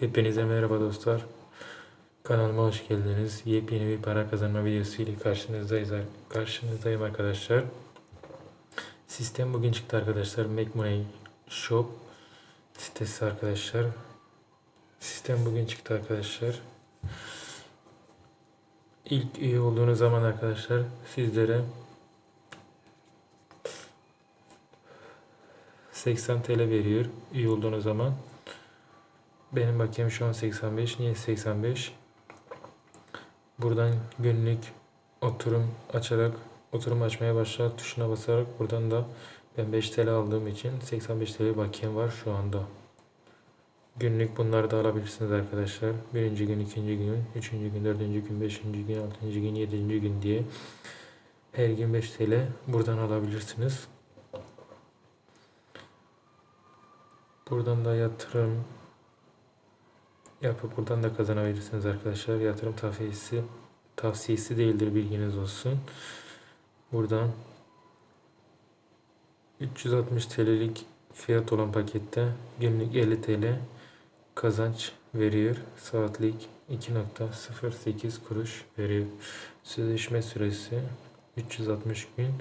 Hepinize merhaba dostlar. Kanalıma hoş geldiniz. Yepyeni bir para kazanma videosu ile karşınızdayız. Karşınızdayım arkadaşlar. Sistem bugün çıktı arkadaşlar. Make Money Shop sitesi arkadaşlar. Sistem bugün çıktı arkadaşlar. İlk üye olduğunuz zaman arkadaşlar sizlere 80 TL veriyor üye olduğunuz zaman. Benim bakiyem şu an 85. Niye 85? Buradan günlük oturum açarak oturum açmaya başla tuşuna basarak buradan da ben 5 TL aldığım için 85 TL bakiyem var şu anda. Günlük bunları da alabilirsiniz arkadaşlar. Birinci gün, ikinci gün, üçüncü gün, dördüncü gün, beşinci gün, altıncı gün, yedinci gün diye her gün 5 TL buradan alabilirsiniz. Buradan da yatırım yapıp buradan da kazanabilirsiniz arkadaşlar. Yatırım tavsiyesi tavsiyesi değildir bilginiz olsun. Buradan 360 TL'lik fiyat olan pakette günlük 50 TL kazanç veriyor. Saatlik 2.08 kuruş veriyor. Sözleşme süresi 360 gün.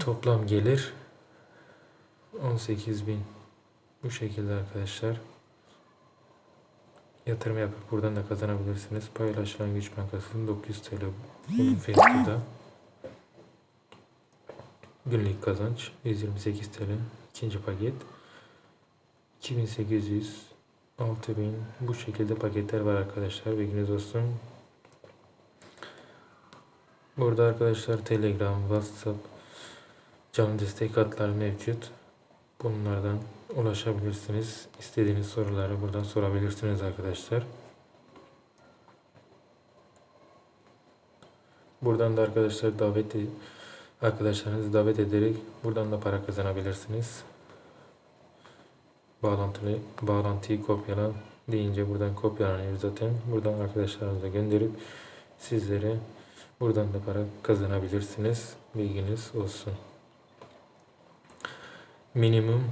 Toplam gelir 18.000 bu şekilde arkadaşlar. Yatırım yapıp buradan da kazanabilirsiniz. Paylaşılan güç bankasının 900 TL fiyatı da. Günlük kazanç 128 TL. ikinci paket 2800 6000 bu şekilde paketler var arkadaşlar. Bilginiz olsun. Burada arkadaşlar Telegram, WhatsApp, canlı destek hatları mevcut. Bunlardan ulaşabilirsiniz. İstediğiniz soruları buradan sorabilirsiniz arkadaşlar. Buradan da arkadaşlar davet arkadaşlarınızı davet ederek buradan da para kazanabilirsiniz. Bağlantılı bağlantıyı kopyala deyince buradan kopyalanıyor zaten. Buradan arkadaşlarınıza gönderip sizlere buradan da para kazanabilirsiniz. Bilginiz olsun. Minimum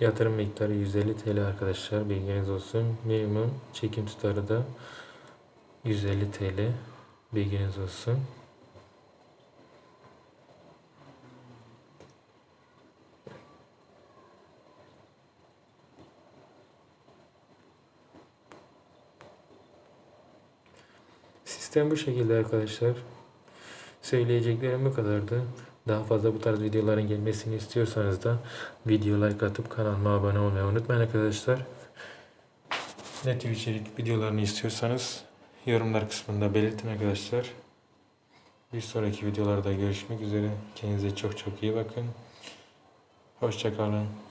yatırım miktarı 150 TL arkadaşlar bilginiz olsun. Minimum çekim tutarı da 150 TL bilginiz olsun. Sistem bu şekilde arkadaşlar. Söyleyeceklerim bu kadardı. Daha fazla bu tarz videoların gelmesini istiyorsanız da video like atıp kanalıma abone olmayı unutmayın arkadaşlar. Ne tür içerik videolarını istiyorsanız yorumlar kısmında belirtin arkadaşlar. Bir sonraki videolarda görüşmek üzere. Kendinize çok çok iyi bakın. Hoşçakalın.